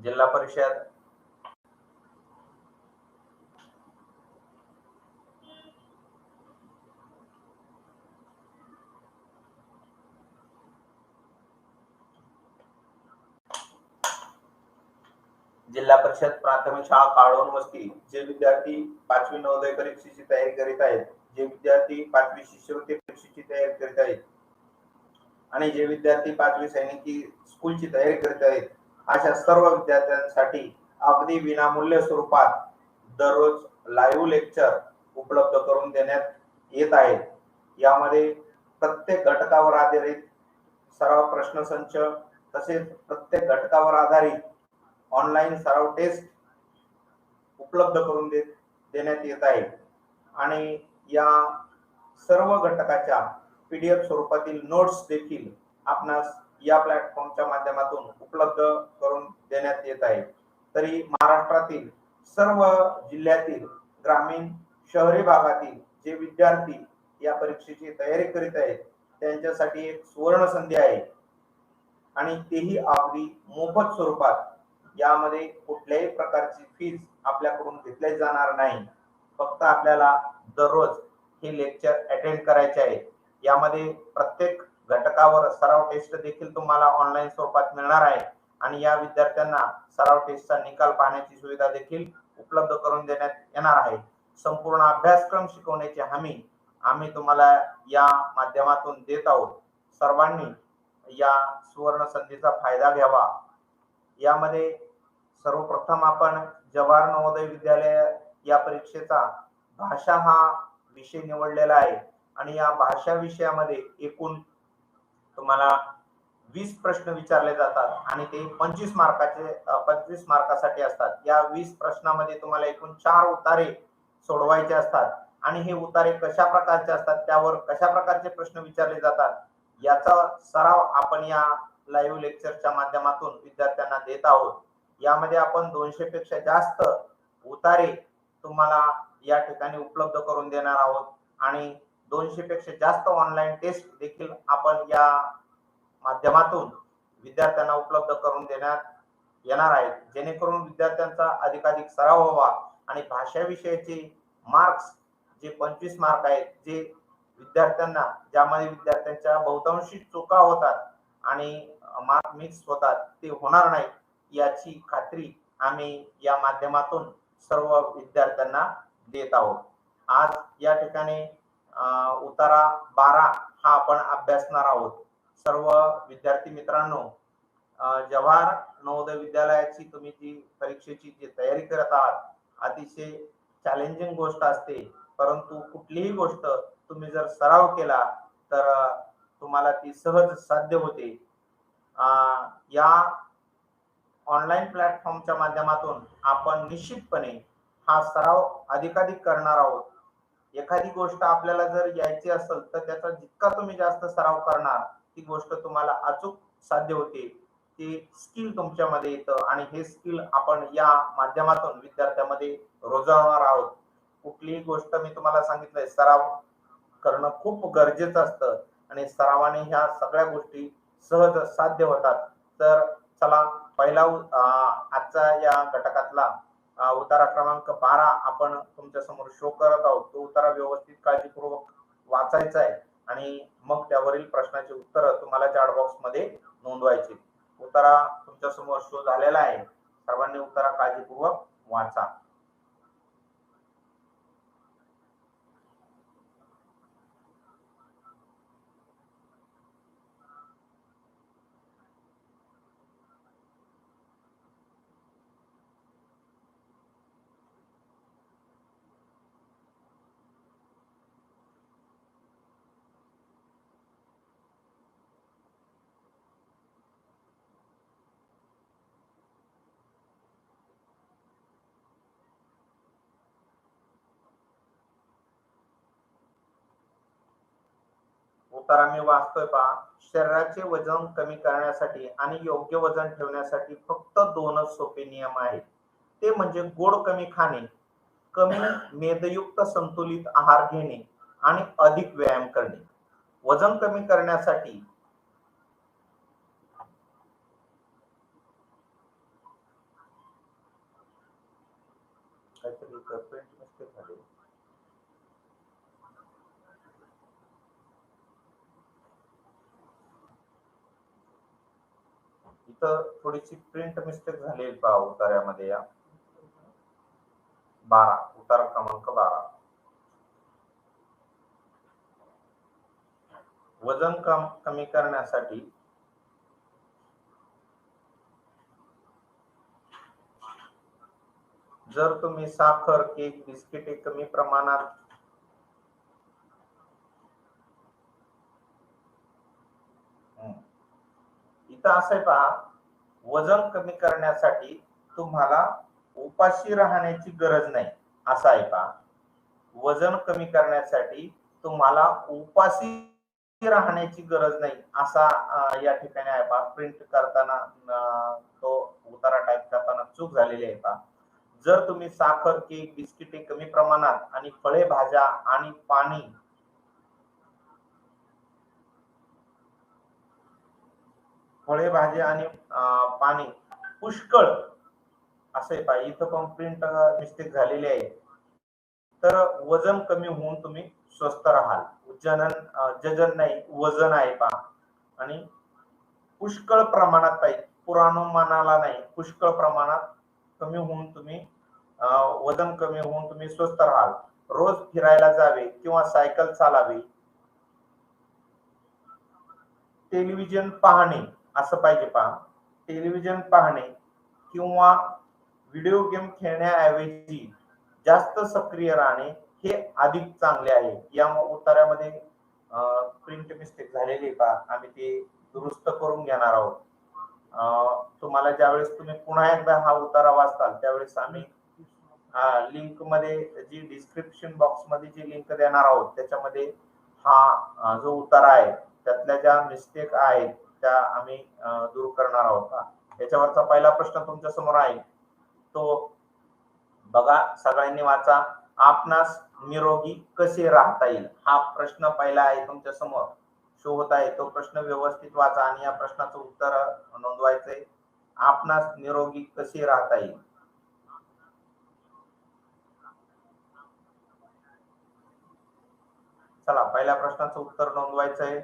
जिल्हा परिषद. जिल्हा परिषद प्राथमिक शाळा काळवण वस्ती जे विद्यार्थी पाचवी नवोदय परीक्षेची तयारी करीत आहेत जे विद्यार्थी पाचवी शिष्यवृत्ती परीक्षेची तयारी करीत आहेत आणि जे विद्यार्थी पाचवी सैनिकी स्कूलची तयारी करीत आहेत अशा सर्व विद्यार्थ्यांसाठी अगदी विनामूल्य स्वरूपात दररोज लाईव्ह लेक्चर उपलब्ध करून देण्यात येत आहे यामध्ये प्रत्येक घटकावर आधारित सराव प्रश्नसंच तसेच प्रत्येक घटकावर आधारित ऑनलाईन सराव टेस्ट उपलब्ध करून दे देण्यात येत आहे. आणि या सर्व घटकाच्या पीडीएफ स्वरूपातील नोट्स देखील आपणास या प्लॅटफॉर्मच्या माध्यमातून उपलब्ध करून देण्यात येत आहे. तरी महाराष्ट्रातील सर्व जिल्ह्यातील ग्रामीण शहरी भागातील जे विद्यार्थी या परीक्षेची तयारी करीत आहेत त्यांच्यासाठी एक सुवर्ण संधी आहे. आणि तेही अगदी मोफत स्वरूपात यामध्ये कुठल्याही प्रकारची फीज आपल्याकडून घेतली जाणार नाही. फक्त आपल्याला दररोज हे लेक्चर अटेंड करायचे आहे यामध्ये प्रत्येक घटकावर सराव टेस्ट देखील तुम्हाला ऑनलाईन स्वरूपात मिळणार आहे. आणि या विद्यार्थ्यांना सराव टेस्टचा निकाल पाहण्याची सुविधा देखील उपलब्ध करून देण्यात येणार आहे. संपूर्ण अभ्यासक्रम शिकवण्याची हमी आम्ही तुम्हाला या माध्यमातून देत आहोत. सर्वांनी या सुवर्ण संधीचा फायदा घ्यावा. यामध्ये सर्वप्रथम आपण जवाहर नवोदय विद्यालय या परीक्षेचा भाषा हा विषय निवडलेला आहे. आणि या भाषा विषयामध्ये एकूण तुम्हाला वीस प्रश्न विचारले जातात आणि ते पंचवीस मार्काचे पंचवीस मार्कासाठी असतात. या वीस प्रश्नामध्ये तुम्हाला एकूण चार उतारे सोडवायचे असतात. आणि हे उतारे कशा प्रकारचे असतात त्यावर कशा प्रकारचे प्रश्न विचारले जातात याचा सराव आपण या लाईव्ह लेक्चरच्या माध्यमातून विद्यार्थ्यांना देत आहोत. यामध्ये आपण दोनशे पेक्षा जास्त उतारे तुम्हाला या ठिकाणी उपलब्ध करून देणार आहोत. आणि दोनशे पेक्षा जास्त ऑनलाईन टेस्ट देखील आपण या माध्यमातून विद्यार्थ्यांना उपलब्ध करून देण्यात येणार आहेत. जेणेकरून विद्यार्थ्यांचा अधिकाधिक सराव व्हावा आणि भाषाविषयीचे मार्क्स जे पंचवीस मार्क आहेत जे विद्यार्थ्यांना ज्यामध्ये विद्यार्थ्यांच्या बहुतांशी चुका होतात आणि मार्क मिक्स होतात ते होणार नाही याची खात्री आम्ही या माध्यमातून सर्व विद्यार्थ्यांना देत आहोत. आज या ठिकाणी उतारा बारा हा आपण अभ्यासणार आहोत. सर्व विद्यार्थी मित्रांनो जवाहर नवोदय विद्यालयाची तुम्ही जी परीक्षेची जी तयारी करत आहात अतिशय चॅलेंजिंग गोष्ट असते. परंतु कुठलीही गोष्ट तुम्ही जर सराव केला तर तुम्हाला ती सहज साध्य होते. या ऑनलाईन प्लॅटफॉर्मच्या माध्यमातून आपण निश्चितपणे हा सराव अधिकाधिक करणार आहोत. एखादी गोष्ट आपल्याला जर यायची असेल तर त्याचा जितका तुम्ही जास्त सराव करणार ती गोष्ट तुम्हाला अचूक साध्य होते. ते स्किल तुमच्यामध्ये येतं आणि हे स्किल आपण या माध्यमातून विद्यार्थ्यांमध्ये रोजवणार आहोत. कुठलीही गोष्ट मी तुम्हाला सांगितलंय सराव करणं खूप गरजेचं असतं आणि सरावाने ह्या सगळ्या गोष्टी सहज साध्य होतात. तर चला पहिला आजचा या घटकातला उतारा क्रमांक बारा आपण तुमच्यासमोर शो करत आहोत. तो उतारा व्यवस्थित काळजीपूर्वक वाचायचा आहे आणि मग त्यावरील प्रश्नाचे उत्तर तुम्हाला चॅट बॉक्समध्ये नोंदवायचे. उतारा तुमच्यासमोर शो झालेला आहे. सर्वांनी उतारा काळजीपूर्वक वाचा. उतारा मी वाचतोय पहा. शरीराचे वजन कमी करण्यासाठी आणि योग्य वजन ठेवण्यासाठी फक्त दोनच सोपे नियम आहेत. ते म्हणजे गोड कमी खाणे कमी मेदयुक्त संतुलित आहार घेणे आणि अधिक व्यायाम करणे. वजन कमी करण्यासाठी काहीतरी इथं प्रिंट मिस्टेक झाली इथं थोडीशी प्रिंट मिस्टेक झालेली पहा उतार्यामध्ये या. बारा उतारा क्रमांक बारा. वजन कम कमी करण्यासाठी जर तुम्ही साखर केक बिस्किटे कमी प्रमाणात इथं असं आहे पहा वजन कमी करण्यासाठी तुम्हाला उपाशी राहण्याची गरज नाही असं आहे पहा वजन कमी करण्यासाठी तुम्हाला उपाशी राहण्याची गरज नाही असा या ठिकाणी आहे पहा प्रिंट करताना तो उतारा टाईप करताना चूक झालेली आहे पहा जर तुम्ही साखर केक बिस्किटे कमी प्रमाणात आणि फळे भाज्या आणि पाणी फळे भाजी आणि पाणी पुष्कळ असे पाहिजे इथं पण प्रिंट मिस्टेक झालेली आहे. तर वजन कमी होऊन तुम्ही स्वस्त राहाल. जनन जजन नाही वजन आहे पहा. आणि पुष्कळ प्रमाणात पाहिजे पुराणुमानाला नाही पुष्कळ प्रमाणात कमी होऊन तुम्ही वजन कमी होऊन तुम्ही स्वस्त राहाल. रोज फिरायला जावे किंवा सायकल चालावी. टेलिव्हिजन पाहणे असं पाहिजे पहा. टेलिव्हिजन पाहणे किंवा व्हिडिओ गेम खेळण्याऐवजी जास्त सक्रिय राहणे हे अधिक चांगले आहे. या उत्तरामध्ये प्रिंट मिस्टेक झालेली पहा. आम्ही ते दुरुस्त करून घेणार आहोत. तुम्हाला ज्यावेळेस तुम्ही पुन्हा एकदा हा उतारा वाचताल त्यावेळेस आम्ही लिंकमध्ये जी डिस्क्रिप्शन बॉक्समध्ये जी लिंक देणार आहोत त्याच्यामध्ये हा जो उतारा आहे त्यातल्या ज्या मिस्टेक आहेत त्या आम्ही दूर करणार आहोत. याच्यावरचा पहिला प्रश्न तुमच्यासमोर आहे. तो बघा सगळ्यांनी वाचा. आपणास निरोगी कसे राहता येईल? हा प्रश्न पहिला आहे तुमच्यासमोर. शो होत आहे. तो प्रश्न व्यवस्थित वाचा आणि या प्रश्नाचं उत्तर नोंदवायचंय. आपणास निरोगी कसे राहता येईल? चला पहिल्या प्रश्नाचं उत्तर नोंदवायचं आहे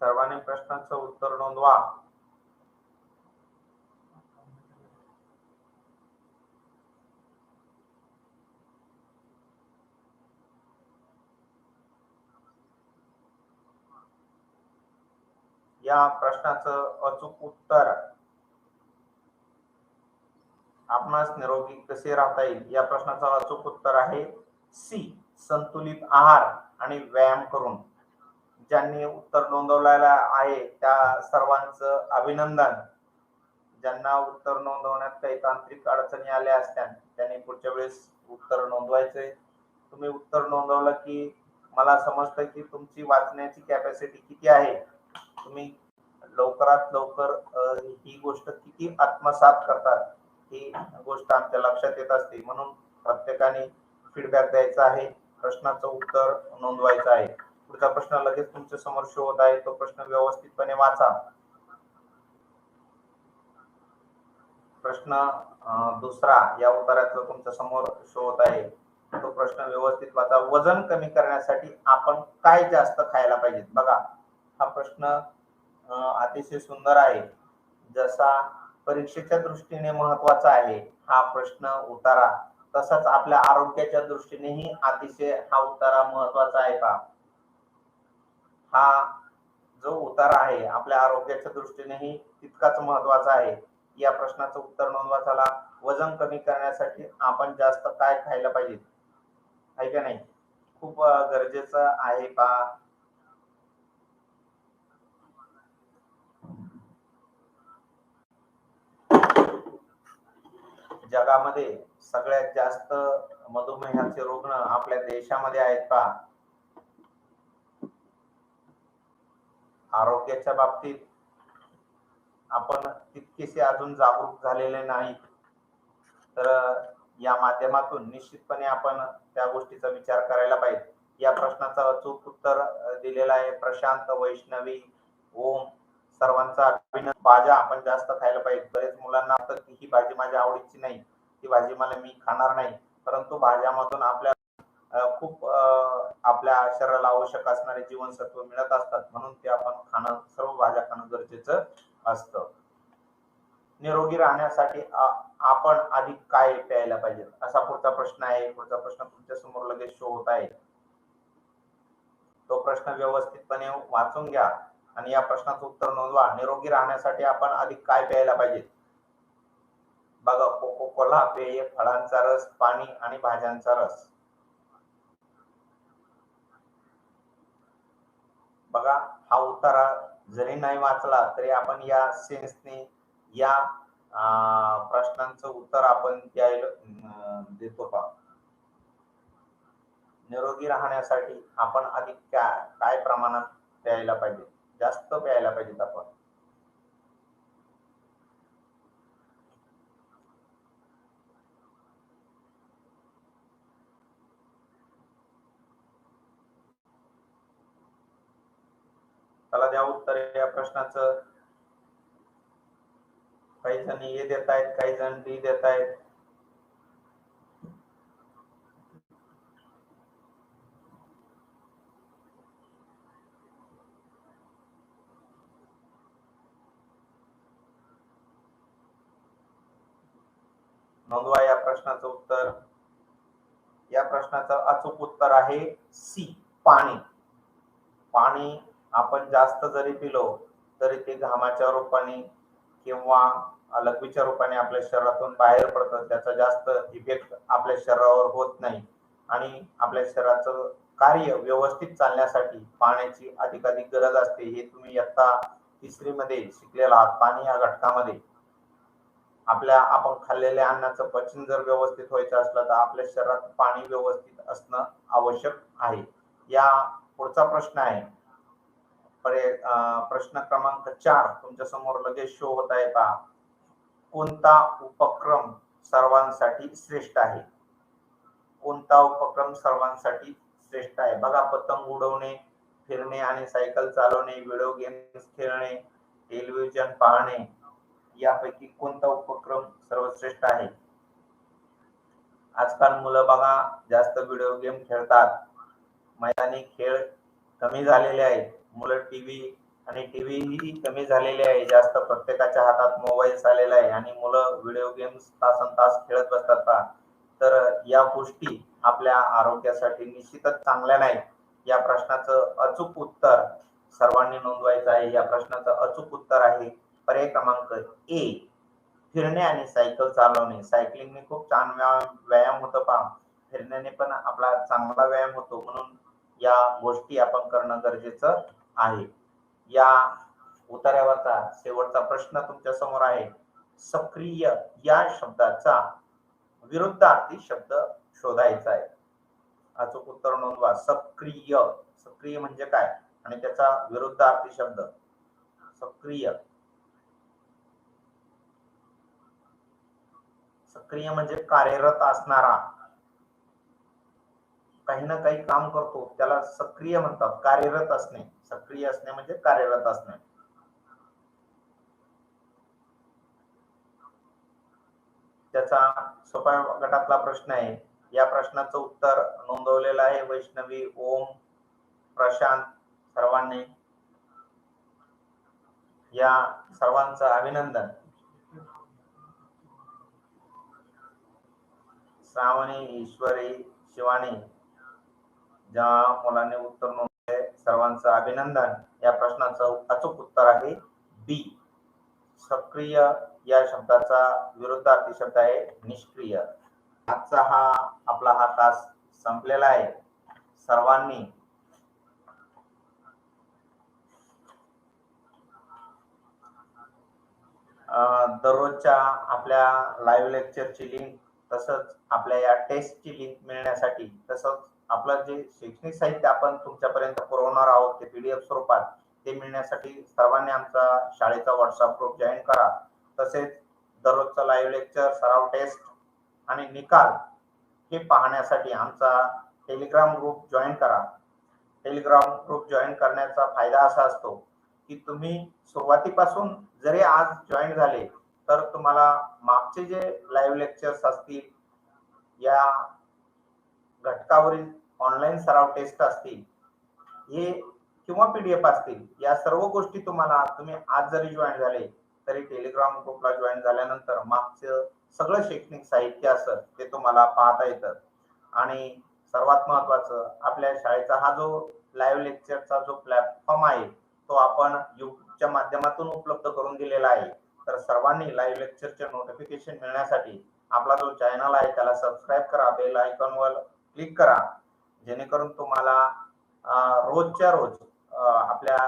सर्वांनी प्रश्नाचं उत्तर नोंदवा. या प्रश्नाचं अचूक उत्तर. आपणास निरोगी कसे राहता येईल? या प्रश्नाचं अचूक उत्तर आहे सी संतुलित आहार आणि व्यायाम करून. ज्यांनी उत्तर नोंदवलेला आहे त्या सर्वांचं अभिनंदन. ज्यांना उत्तर नोंदवण्यात काही तांत्रिक अडचणी आल्या असत्या त्यांनी पुढच्या वेळेस उत्तर नोंदवायचंय तुम्ही उत्तर नोंदवलं की मला समजतं की तुमची वाचण्याची कॅपॅसिटी किती आहे. तुम्ही लवकरात लवकर ही गोष्ट किती आत्मसात करतात ही गोष्ट आमच्या लक्षात येत असते. म्हणून प्रत्येकाने फीडबॅक द्यायचा आहे प्रश्नाचं उत्तर नोंदवायचं आहे. पुढचा प्रश्न लगेच तुमच्यासमोर शोध आहे. तो प्रश्न व्यवस्थितपणे वाचा. प्रश्न दुसरा या उत्तराचं तुमच्यासमोर शोध आहे. तो प्रश्न व्यवस्थित वाचा. वजन कमी करण्यासाठी आपण काय जास्त खायला पाहिजे? बघा हा प्रश्न अतिशय सुंदर आहे. जसा परीक्षेच्या दृष्टीने महत्त्वाचा आहे हा प्रश्न उतारा. तसाच आपल्या आरोग्याच्या दृष्टीनेही अतिशय हा उतारा महत्त्वाचा आहे का हा जो उतारा आहे आपल्या आरोग्याच्या दृष्टीनेही तितकाच महत्त्वाचा आहे. या प्रश्नाचं उत्तर नोंदवा झाला वजन कमी करण्यासाठी आपण जास्त काय खायला पाहिजे? आहे का नाही? खूप गरजेचं आहे पा जगामध्ये सगळ्यात जास्त मधुमेहाचे रुग्ण आपल्या देशामध्ये आहेत का आरोग्याच्या बाबतीत आपण तितकेसे अजून जागरूक झालेले नाही. तर या माध्यमातून निश्चितपणे आपण त्या गोष्टीचा विचार करायला पाहिजे. या प्रश्नाचं अचूक उत्तर दिलेला दिलेलं आहे. प्रशांत वैष्णवी ओम सर्वांचा अभिनंदन. भाज्या आपण जास्त खायला पाहिजे. बरेच मुलांना तर ही भाजी माझ्या आवडीची नाही. ती भाजी मला मी खाणार नाही. परंतु भाज्यामधून आपल्या खूप आपल्या शरीराला आवश्यक असणारे जीवनसत्व मिळत असतात. म्हणून ते आपण खाणं सर्व भाज्या खाणं गरजेचं असतं. निरोगी राहण्यासाठी आपण अधिक काय प्यायला पाहिजे? असा पुढचा प्रश्न आहे. पुढचा प्रश्न तुमच्यासमोर लगेच शो होत आहे. तो प्रश्न व्यवस्थितपणे वाचून घ्या आणि या प्रश्नाचं उत्तर नोंदवा. निरोगी राहण्यासाठी आपण अधिक काय प्यायला पाहिजे? बघा कोको कोला पेय फळांचा रस पाणी आणि भाज्यांचा रस. बघा हा उतारा जरी नाही वाचला तरी आपण या सेन्सने या प्रश्नांचं उत्तर आपण द्यायला देतो का? निरोगी राहण्यासाठी आपण अधिक काय काय प्रमाणात प्यायला पाहिजे? जास्त प्यायला पाहिजेत आपण. मला द्या उत्तर या प्रश्नाचं. काही जण ए देत आहेत काही जण डी देत आहेत नोंदवा या प्रश्नाचं उत्तर. या प्रश्नाचं अचूक उत्तर आहे सी पाणी. पाणी आपण जास्त जरी पिलो तरी ते घामाच्या रूपाने किंवा लघवीच्या रूपाने आपल्या शरीरातून बाहेर पडतं त्याचा जास्त इफेक्ट आपल्या शरीरावर होत नाही. आणि आपल्या शरीराचं कार्य व्यवस्थित चालण्यासाठी पाण्याची अधिकाधिक गरज असते. हे तुम्ही इयत्ता तिसरी मध्ये शिकलेला आहात. पाणी या घटकामध्ये. आपल्या आपण खाल्लेल्या अन्नाचं पचन जर व्यवस्थित व्हायचं असलं तर आपल्या शरीरात पाणी व्यवस्थित असणं आवश्यक आहे. या पुढचा प्रश्न आहे. प्रश्न क्रमांक चार तुमच्यासमोर लगेच शो होत आहे पहा. कोणता उपक्रम सर्वांसाठी श्रेष्ठ आहे? कोणता उपक्रम सर्वांसाठी श्रेष्ठ आहे? बघा पतंग उडवणे फिरणे आणि सायकल चालवणे व्हिडिओ गेम्स खेळणे टेलिव्हिजन पाहणे यापैकी कोणता उपक्रम सर्वश्रेष्ठ आहे? आजकाल मुलं बघा जास्त व्हिडिओ गेम खेळतात. मैदानी खेळ कमी झालेले आहेत. मुलं टीव्ही आणि टीव्ही ही कमी झालेली आहे. जास्त प्रत्येकाच्या हातात मोबाईल आलेला आहे आणि मुलं व्हिडिओ गेम्स तासन तास खेळत बसतात तर या गोष्टी आपल्या आरोग्यासाठी निश्चितच चांगल्या नाहीत या प्रश्नाचं अचूक उत्तर सर्वांनी नोंदवायचं आहे. या प्रश्नाचं अचूक उत्तर आहे पर्याय क्रमांक ए फिरणे आणि सायकल चालवणे. सायकलिंगने खूप छान व्यायाम व्यायाम होतो पहा. फिरण्याने पण आपला चांगला व्यायाम होतो. म्हणून या गोष्टी आपण करणं गरजेचं आहे. या उतार्यावरचा शेवटचा प्रश्न तुमच्यासमोर आहे. सक्रिय या शब्दाचा विरुद्धार्थी शब्द शोधायचा आहे. अचूक उत्तर नोंदवा. सक्रिय. सक्रिय म्हणजे काय? आणि त्याचा विरुद्धार्थी शब्द. सक्रिय. सक्रिय म्हणजे कार्यरत असणारा. काही ना काही काम करतो. त्याला सक्रिय म्हणतात. कार्यरत असणे. सक्रिय असणे म्हणजे कार्यरत असणे. त्याचा सोपा गटातला प्रश्न आहे. या प्रश्नाचं उत्तर नोंदवलेलं आहे वैष्णवी ओम प्रशांत सर्वांनी. या सर्वांचं अभिनंदन. श्रावणी ईश्वरी शिवानी ज्या मुलांनी उत्तर नोंद सर्वांचं अभिनंदन. या प्रश्नाचं अचूक उत्तर आहे बी सक्रिय या शब्दाचा विरुद्धार्थी शब्द आहे निष्क्रिय. आजचा हा आपला हा तास संपलेला आहे. सर्वांनी दररोजच्या आपल्या लाईव्ह लेक्चरची लिंक तसंच आपल्या या टेस्टची लिंक मिळण्यासाठी तसंच आपलं जे शैक्षणिक साहित्य आपण तुमच्यापर्यंत पुरवणार आहोत ते पीडीएफ स्वरूपात ते मिळण्यासाठी सर्वांनी आमचा शाळेचा व्हॉट्सअप ग्रुप जॉईन करा. तसेच दररोजचा लाईव्ह लेक्चर सराव टेस्ट आणि निकाल हे पाहण्यासाठी आमचा टेलिग्राम ग्रुप जॉईन करा. टेलिग्राम ग्रुप जॉईन करण्याचा फायदा असा असतो की तुम्ही सुरुवातीपासून जरी आज जॉईन झाले तर तुम्हाला मागचे जे लाईव्ह लेक्चर्स असतील या घटकावरील ऑनलाईन सराव टेस्ट असतील हे किंवा पीडीएफ असतील या सर्व गोष्टी तुम्हाला तुम्ही आज जरी जॉईन झाले तरी टेलिग्राम ग्रुपला जॉईन झाल्यानंतर मागचं सगळं शैक्षणिक साहित्य असं ते तुम्हाला पाहता येतं. आणि सर्वात महत्वाचं आपल्या शाळेचा हा जो लाईव्ह लेक्चरचा जो प्लॅटफॉर्म आहे तो आपण युट्यूबच्या माध्यमातून उपलब्ध करून दिलेला आहे. तर सर्वांनी लाईव्ह लेक्चरचे नोटिफिकेशन मिळण्यासाठी आपला जो चॅनल आहे त्याला सबस्क्राईब करा बेल आयकॉनवर क्लिक करा. जेणेकरून तुम्हाला रोजच्या रोज आपल्या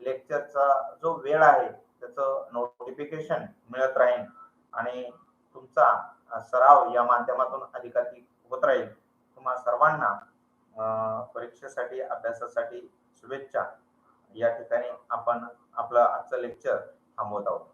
लेक्चरचा जो वेळ आहे त्याचं नोटिफिकेशन मिळत राहील आणि तुमचा सराव या माध्यमातून अधिकाधिक होत राहील. तुम्हा सर्वांना परीक्षेसाठी अभ्यासासाठी शुभेच्छा. या ठिकाणी आपण आपलं आजचं लेक्चर थांबवत आहोत.